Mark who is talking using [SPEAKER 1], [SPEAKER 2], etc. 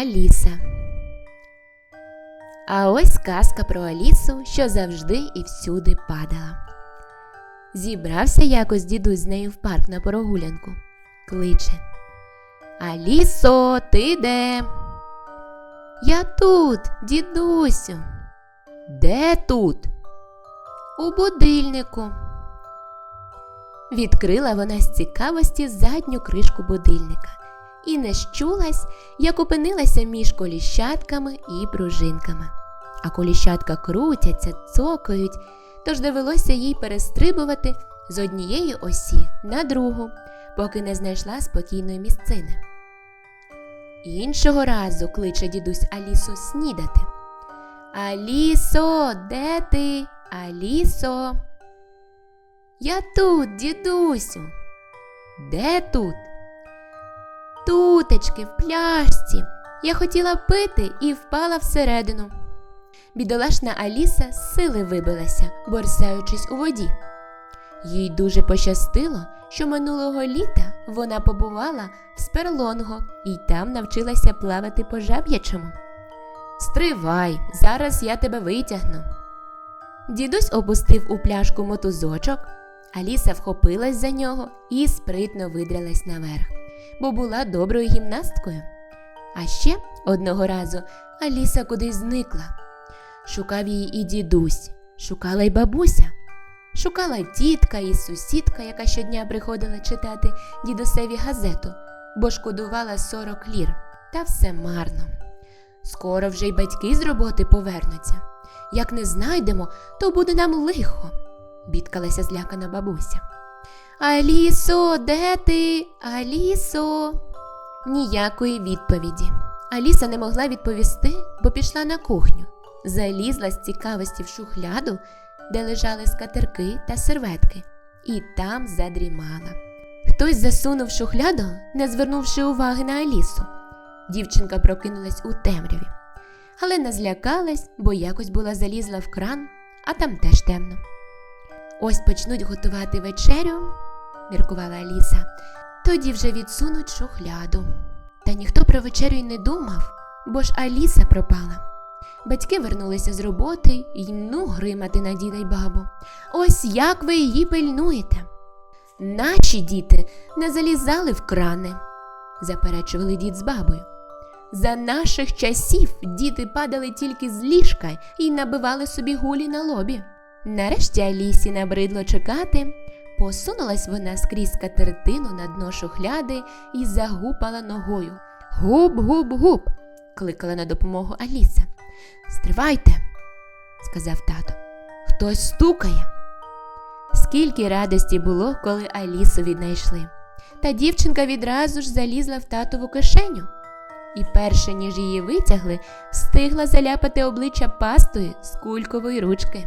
[SPEAKER 1] Аліса. А ось казка про Алісу, що завжди і всюди падала. Зібрався якось дідусь з нею в парк на прогулянку. Кличе. Алісо, ти де? Я тут, дідусю. Де тут? У будильнику. Відкрила вона з цікавості задню кришку будильника і не щулась, як опинилася між коліщатками і пружинками. А коліщатка крутяться, цокають, тож довелося їй перестрибувати з однієї осі на другу, поки не знайшла спокійної місцини. Іншого разу кличе дідусь Алісу снідати. Алісо, де ти? Алісо? Я тут, дідусю. Де тут? Тутечки, в пляшці. Я хотіла пити і впала всередину. Бідолашна Аліса з сили вибилася, борсаючись у воді. Їй дуже пощастило, що минулого літа вона побувала в Сперлонго і там навчилася плавати по жаб'ячому. Стривай, зараз я тебе витягну. Дідусь опустив у пляшку мотузочок, Аліса вхопилась за нього і спритно видралась наверх, бо була доброю гімнасткою. А ще одного разу Аліса кудись зникла. Шукав її і дідусь, шукала й бабуся. Шукала тітка і сусідка, яка щодня приходила читати дідусеві газету, бо шкодувала 40 лір. Та все марно. Скоро вже й батьки з роботи повернуться. Як не знайдемо, то буде нам лихо, бідкалася злякана бабуся. Алісо, де ти? Алісо? Ніякої відповіді. Аліса не могла відповісти, бо пішла на кухню, залізла з цікавості в шухляду, де лежали скатерки та серветки, і там задрімала. Хтось засунув шухляду, не звернувши уваги на Алісу. Дівчинка прокинулась у темряві, але не злякалась, бо якось була залізла в кран, а там теж темно. Ось почнуть готувати вечерю, міркувала Аліса, тоді вже відсунуть шухляду. Та ніхто про вечерю й не думав, бо ж Аліса пропала. Батьки вернулися з роботи й ну гримати на діда й бабу. Ось як ви її пильнуєте. Наші діти не залізали в крани, заперечували дід з бабою. За наших часів діти падали тільки з ліжка і набивали собі гулі на лобі. Нарешті Алісі набридло чекати. Посунулась вона скрізь катертину на дно шухляди і загупала ногою. Губ, губ, губ. кликала на допомогу Аліса. Стривайте, сказав тато. Хтось стукає. Скільки радості було, коли Алісу віднайшли. Та дівчинка відразу ж залізла в татову кишеню. І перше, ніж її витягли, встигла заляпати обличчя пастою з кулькової ручки.